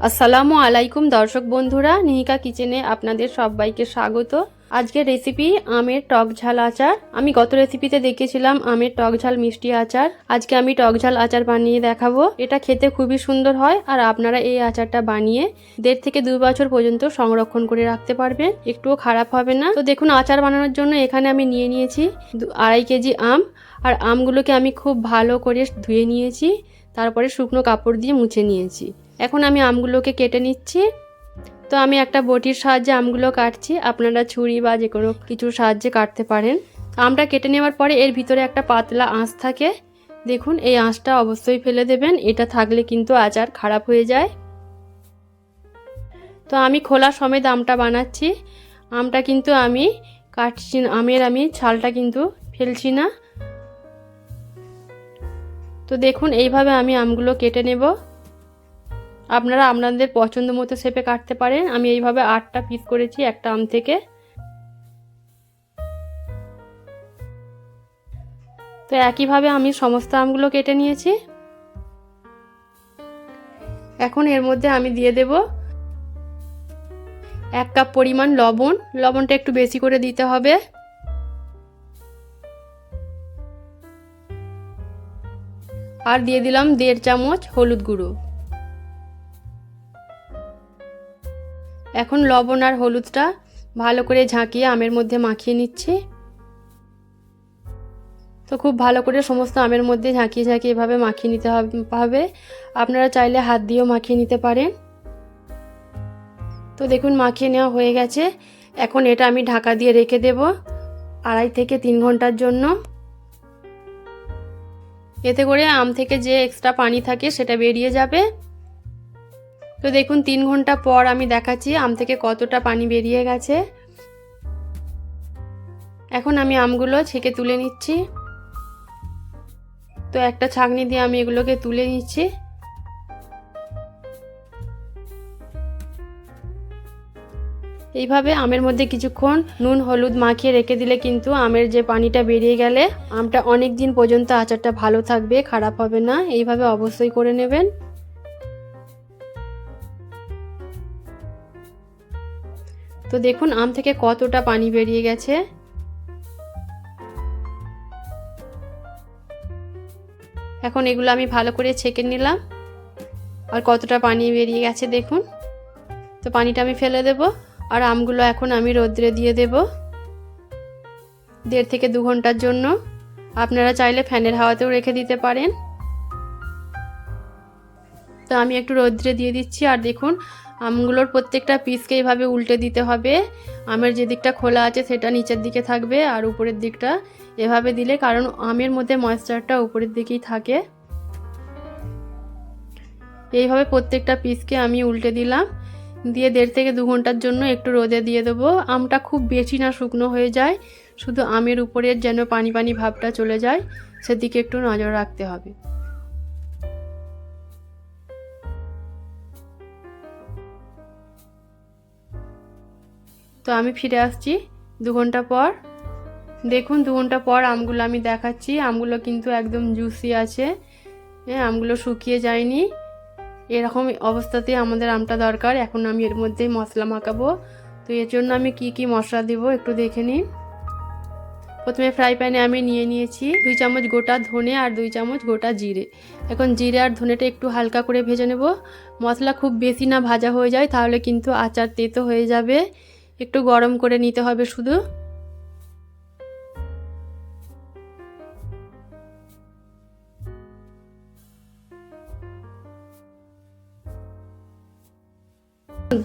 আসসালামু আলাইকুম দর্শক বন্ধুরা, নিহিকা কিচেনে আপনাদের সবাইকে স্বাগত। আজকের রেসিপি আমের টক ঝাল আচার। আমি গত রেসিপিতে দেখেছিলাম আমের টক ঝাল মিষ্টি আচার। আজকে আমি টক ঝাল আচার বানিয়ে দেখাবো। এটা খেতে খুবই সুন্দর হয় আর আপনারা এই আচারটা বানিয়ে দেড় থেকে দুই বছর পর্যন্ত সংরক্ষণ করে রাখতে পারবেন। একটুও খারাপ হবে না। তো দেখুন, আচার বানানোর জন্য এখানে আমি নিয়ে নিয়েছি দু- আড়াই কেজি আম। আর আমগুলোকে আমি খুব ভালো করে ধুয়ে নিয়েছি। তারপরে শুকনো কাপড় দিয়ে মুছে নিয়েছি। এখন আমি আমগুলোকে কেটে নিচ্ছি। তো আমি একটা বটির সাহায্যে আমগুলো কাটছি। আপনারা ছুরি বা যে কোনো কিছুর সাহায্যে কাটতে পারেন। আমটা কেটে নেওয়ার পরে এর ভিতরে একটা পাতলা আঁশ থাকে। দেখুন, এই আঁশটা অবশ্যই ফেলে দেবেন। এটা থাকলে কিন্তু আচার খারাপ হয়ে যায়। তো আমি খোলা সমেত আমটা বানাচ্ছি। আমটা কিন্তু আমি কাটছি আমের আমি ছালটা কিন্তু ফেলছি না। তো দেখুন, এইভাবে আমি আমগুলো কেটে নেব। আপনারা আপনাদের পছন্দ মতো শেপে কাটতে পারেন। আমি এইভাবে আটটা পিস করেছি, একটা আম থেকে। তো একইভাবে আমি সমস্ত আমগুলো কেটে নিয়েছি। এখন এর মধ্যে আমি দিয়ে দেব এক কাপ পরিমাণ লবণ। লবণটা একটু বেশি করে দিতে হবে। আর দিয়ে দিলাম দেড় চামচ হলুদ গুঁড়ো। এখন লবণ আর হলুদটা ভালো করে ঝাঁকিয়ে আমের মধ্যে মাখিয়ে নিচ্ছি। তো খুব ভালো করে সমস্ত আমের মধ্যে ঝাঁকিয়ে ঝাঁকিয়ে এভাবে মাখিয়ে নিতে হবে আপনারা চাইলে হাত দিয়েও মাখিয়ে নিতে পারেন। তো দেখুন, মাখিয়ে নেওয়া হয়ে গেছে। এখন এটা আমি ঢাকা দিয়ে রেখে দেব আড়াই থেকে তিন ঘণ্টার জন্য। এতে করে আম থেকে যে এক্সট্রা পানি থাকে সেটা বেরিয়ে যাবে। তো দেখুন, তিন ঘণ্টা পর আমি দেখাচ্ছি আম থেকে কতটা পানি বেরিয়ে গেছে। এখন আমি আমগুলো ছেঁকে তুলে নিচ্ছি। তো একটা ছাঁকনি দিয়ে আমি এগুলোকে তুলে নিচ্ছি। এইভাবে আমের মধ্যে কিছুক্ষণ নুন, হলুদ মাখিয়ে রেখে দিলে কিন্তু আমের যে পানিটা বেরিয়ে গেলে, আমটা অনেক দিন পর্যন্ত আচারটা ভালো থাকবে, খারাপ হবে না। এইভাবে অবশ্যই করে নেবেন। তো দেখুন, আম থেকে কতটা পানি বেরিয়ে গেছে। এখন এগুলো আমি ভালো করে ছেঁকে নিলাম। আর কতটা পানি বেরিয়ে গেছে দেখুন। তো পানিটা আমি ফেলে দেব, আর আমগুলো এখন আমি রোদ্রে দিয়ে দেব। দেড় থেকে দু ঘণ্টার জন্য। আপনারা চাইলে ফ্যানের হাওয়াতেও রেখে দিতে পারেন। তো আমি একটু রৌদ্রে দিয়ে দিচ্ছি। আর দেখুন, আমগুলোর প্রত্যেকটা পিসকে এইভাবে উল্টে দিতে হবে। আমের যে দিকটা খোলা আছে, সেটা নিচের দিকে থাকবে আর উপরের দিকটা এভাবে দিলে, কারণ আমের মধ্যে ময়েশ্চারটা উপরের দিকেই থাকে। এইভাবে প্রত্যেকটা পিসকে আমি উল্টে দিলাম। দিয়ে দেড় থেকে দু ঘণ্টার জন্য একটু রোদে দিয়ে দেবো। আমটা খুব বেশি না শুকনো হয়ে যায়, শুধু আমের উপরের যেন পানি পানি ভাবটা চলে যায়, সেদিকে একটু নজর রাখতে হবে। তো আমি ফিরে আসছি দু ঘণ্টা পর। দেখুন, দু ঘণ্টা পর আমগুলো আমি দেখাচ্ছি। আমগুলো কিন্তু একদম জুসি আছে। হ্যাঁ আমগুলো শুকিয়ে যায়নি। এরকম অবস্থাতেই আমাদের আমটা দরকার। এখন আমি এর মধ্যে মশলা মাখাবো। তো এর জন্য আমি কি কি মশলা দেব একটু দেখে নিন। প্রথমে ফ্রাই প্যানে আমি নিয়ে নিয়েছি দুই চামচ গোটা ধনে আর দুই চামচ গোটা জিরে। এখন জিরে আর ধনেটা একটু হালকা করে ভেজে নেব। মশলা খুব বেশি না ভাজা হয়ে যায়, তাহলে কিন্তু আচার তেতো হয়ে যাবে। একটু গরম করে নিতে হবে শুধু।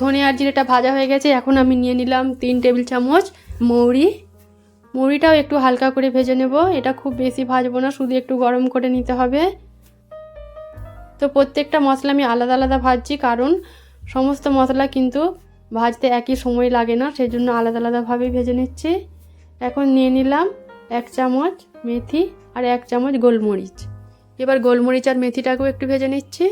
ধনে আর জিরেটা ভাজা হয়ে গেছে, এখন আমি নিয়ে নিলাম তিন টেবিল চামচ মৌরি। মৌরিটাও একটু হালকা করে ভেজে নেব, এটা খুব বেশি ভাজবো না, শুধু একটু গরম করে নিতে হবে। তো প্রত্যেকটা মশলা আমি আলাদা আলাদা ভাজছি, কারণ সমস্ত মশলা কিন্তু ভাজতে একই সময় লাগে না সেই জন্য আলাদা আলাদাভাবে ভেজে নিচ্ছি। এখন নিয়ে নিলাম এক চামচ মেথি আর এক চামচ গোলমরিচ। এবার গোলমরিচ আর মেথিটাকেও একটু ভেজে নিচ্ছি।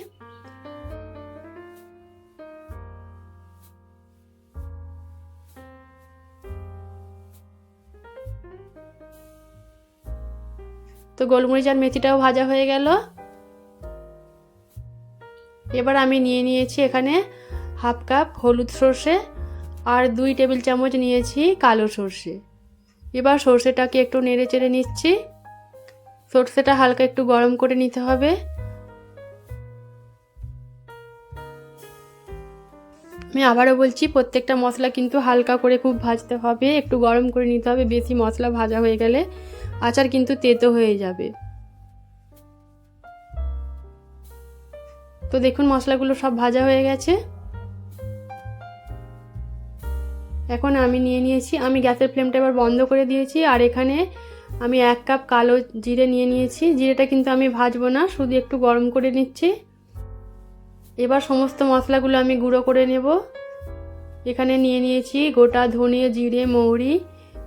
তো গোলমরিচ আর মেথিটাও ভাজা হয়ে গেল। এবার আমি নিয়ে নিয়েছি এখানে হাফ কাপ হলুদ সর্ষে আর দুই টেবিল চামচ নিয়েছি কালো সর্ষে। এবার সর্ষেটাকে একটু নেড়ে চেড়ে নিচ্ছি। সর্ষেটা হালকা একটু গরম করে নিতে হবে। আমি আবারও বলছি, প্রত্যেকটা মশলা কিন্তু হালকা করে খুব ভাজতে হবে। একটু গরম করে নিতে হবে, বেশি মশলা ভাজা হয়ে গেলে আচার কিন্তু তেতো হয়ে যাবে। তো দেখুন, মশলাগুলো সব ভাজা হয়ে গেছে। এখন আমি নিয়ে নিয়েছি, আমি গ্যাসের ফ্লেমটা এবার বন্ধ করে দিয়েছি, আর এখানে আমি এক কাপ কালো জিরে নিয়ে নিয়েছি। জিরেটা কিন্তু আমি ভাজবো না, শুধু একটু গরম করে নিচ্ছি। এবার সমস্ত মশলাগুলো আমি গুঁড়ো করে নেব। এখানে নিয়ে নিয়েছি গোটা ধনে, জিরে, মৌরি,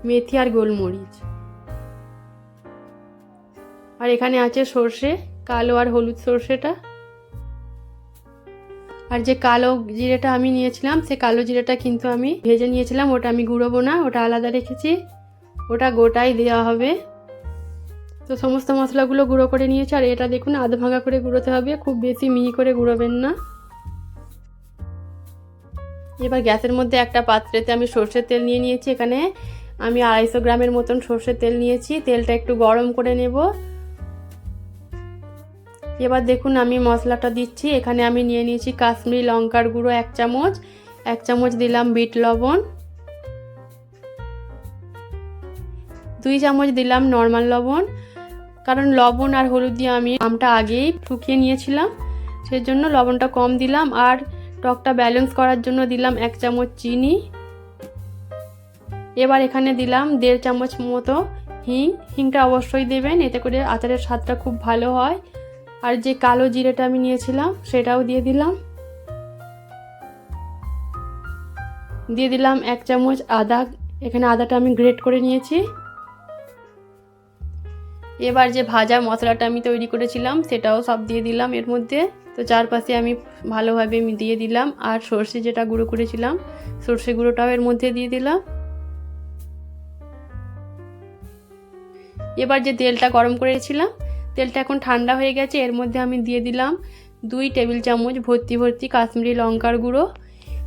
মেথি আর গোলমরিচ। আর এখানে আছে সর্ষে, কালো আর হলুদ সর্ষেটা। আর যে কালো জিরেটা আমি নিয়েছিলাম, সে কালো জিরেটা কিন্তু আমি ভেজে নিয়েছিলাম। ওটা আমি গুঁড়োবো না, ওটা আলাদা রেখেছি। ওটা গোটাই দেওয়া হবে। তো সমস্ত মশলাগুলো গুঁড়ো করে নিয়েছি। আর এটা দেখুন, আধ ভাঙা করে গুঁড়োতে হবে। খুব বেশি মিহি করে গুঁড়োবেন না। এবার গ্যাসের মধ্যে একটা পাত্রেতে আমি সর্ষের তেল নিয়ে নিয়েছি এখানে। আমি আড়াইশো গ্রামের মতন সর্ষের তেল নিয়েছি। তেলটা একটু গরম করে নেব। এবার দেখুন আমি মশলাটা দিচ্ছি। এখানে আমি নিয়ে নিয়েছি কাশ্মীরি লঙ্কার গুঁড়ো এক চামচ এক চামচ দিলাম বিট লবণ। দুই চামচ দিলাম নর্মাল লবণ। কারণ লবণ আর হলুদ দিয়ে আমি আমটা আগেই ফুকিয়ে নিয়েছিলাম সেই জন্য লবণটা কম দিলাম। আর টকটা ব্যালেন্স করার জন্য দিলাম এক চামচ চিনি। এবার এখানে দিলাম দেড় চামচ মতো হিং। হিংটা অবশ্যই দেবেন, এতে করে আচারের স্বাদটা খুব ভালো হয়। আর যে কালো জিরেটা আমি নিয়েছিলাম, সেটাও দিয়ে দিলাম। দিয়ে দিলাম এক চামচ আদা। এখানে আদাটা আমি গ্রেট করে নিয়েছি। এবার যে ভাজা মশলাটা আমি তৈরি করেছিলাম, সেটাও সব দিয়ে দিলাম এর মধ্যে। তো চারপাশে আমি ভালোভাবে দিয়ে দিলাম, আর সর্ষে যেটা গুঁড়ো করেছিলাম, সর্ষে গুঁড়োটাও এর মধ্যে দিয়ে দিলাম। এবার যে তেলটা গরম করেছিলাম তেলটা এখন ঠান্ডা হয়ে গেছে, এর মধ্যে আমি দিয়ে দিলাম দুই টেবিল চামচ ভর্তি ভর্তি কাশ্মীরি লঙ্কার গুঁড়ো।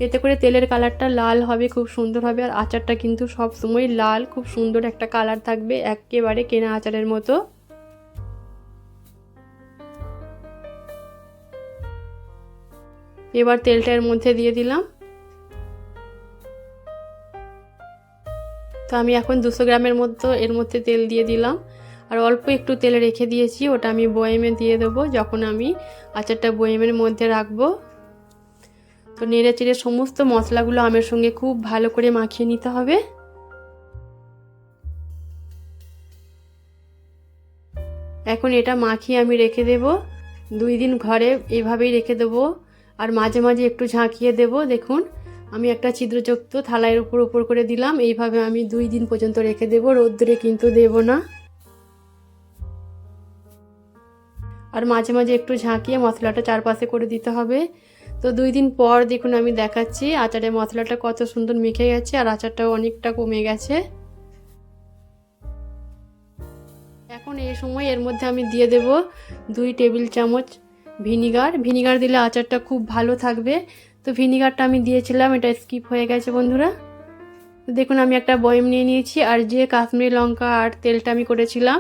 এতে করে তেলের কালারটা লাল হবে, খুব সুন্দর হবে, আর আচারটা কিন্তু সব সময় লাল, খুব সুন্দর একটা কালার থাকবে, একেবারে কেনা আচারের মতো। এবার তেলটা এর মধ্যে দিয়ে দিলাম। তো আমি এখন দুশো গ্রামের মতো এর মধ্যে তেল দিয়ে দিলাম। আর অল্প একটু তেল রেখে দিয়েছি, ওটা আমি বয়েমে দিয়ে দেবো, যখন আমি আচারটা বয়েমের মধ্যে রাখব। তো নেড়ে চেড়ে সমস্ত মশলাগুলো আমের সঙ্গে খুব ভালো করে মাখিয়ে নিতে হবে। এখন এটা মাখিয়ে আমি রেখে দেব। দুই দিন ঘরে এইভাবেই রেখে দেবো। আর মাঝে মাঝে একটু ঝাঁকিয়ে দেব। দেখুন, আমি একটা ছিদ্রযুক্ত থালার উপর উপর করে দিলাম। এইভাবে আমি দুই দিন পর্যন্ত রেখে দেব। রোদ্রে কিন্তু দেব না। আর মাঝে মাঝে একটু ঝাঁকিয়ে মশলাটা চারপাশে করে দিতে হবে। তো দুই দিন পর দেখুন আমি দেখাচ্ছি আচারের মশলাটা কত সুন্দর মেখে গেছে আর আচারটাও অনেকটা কমে গেছে। এখন এই সময় এর মধ্যে আমি দিয়ে দেব দুই টেবিল চামচ ভিনিগার। ভিনিগার দিলে আচারটা খুব ভালো থাকবে। তো ভিনিগারটা আমি দিয়েছিলাম, এটা স্কিপ হয়ে গেছে বন্ধুরা। দেখুন আমি একটা বয়ম নিয়ে নিয়েছি আর যে কাশ্মীরি লঙ্কা আর তেলটা আমি করেছিলাম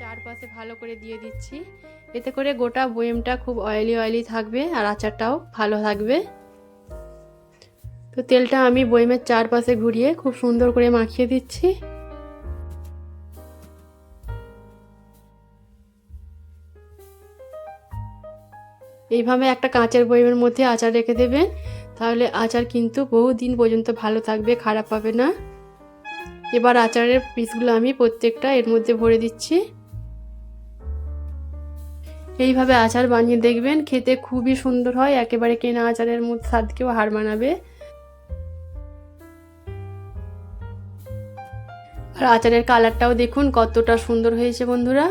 চারপাশে ভালো করে দিয়ে দিচ্ছি। এতে করে গোটা বয়েমটা খুব অয়েলি অয়েলি থাকবে আর আচারটাও ভালো থাকবে তো তেলটা আমি বয়েমের চারপাশে ঘুরিয়ে খুব সুন্দর করে মাখিয়ে দিচ্ছি। এইভাবে একটা কাঁচের বয়েমের মধ্যে আচার রেখে দেবেন, তাহলে আচার কিন্তু বহু দিন পর্যন্ত ভালো থাকবে, খারাপ হবে না। এবার আচারের পিসগুলো আমি প্রত্যেকটা এর মধ্যে ভরে দিচ্ছি। এইভাবে আচার বানিয়ে দেখবেন, খেতে খুবই সুন্দর হয়, একেবারে কেনা আচারের মধ্যে স্বাদকেও হার মানাবে। আর আচারের কালারটাও দেখুন, কতটা সুন্দর হয়েছে বন্ধুরা।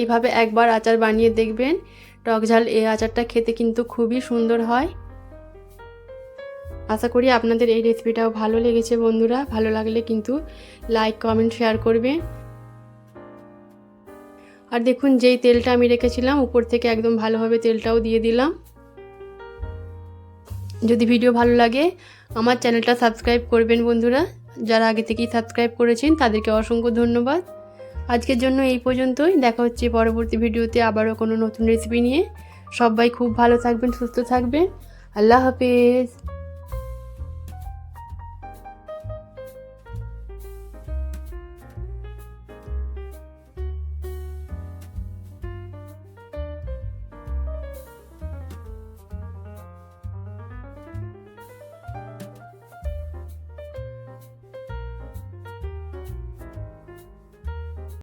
এইভাবে একবার আচার বানিয়ে দেখবেন, টক ঝাল এই আচারটা খেতে কিন্তু খুবই সুন্দর হয়। আশা করি আপনাদের এই রেসিপিটাও ভালো লেগেছে বন্ধুরা। ভালো লাগলে কিন্তু লাইক কমেন্ট শেয়ার করবে। আর দেখুন, যেই তেলটা আমি রেখেছিলাম, উপর থেকে একদম ভালোভাবে তেলটাও দিয়ে দিলাম। যদি ভিডিও ভালো লাগে, আমার চ্যানেলটা সাবস্ক্রাইব করবেন বন্ধুরা। যারা আগে থেকেই সাবস্ক্রাইব করেছেন, তাদেরকে অসংখ্য ধন্যবাদ। আজকের জন্য এই পর্যন্তই। দেখা হচ্ছে পরবর্তী ভিডিওতে আবারও কোনো নতুন রেসিপি নিয়ে। সবাই খুব ভালো থাকবেন, সুস্থ থাকবেন। আল্লাহ হাফেজ।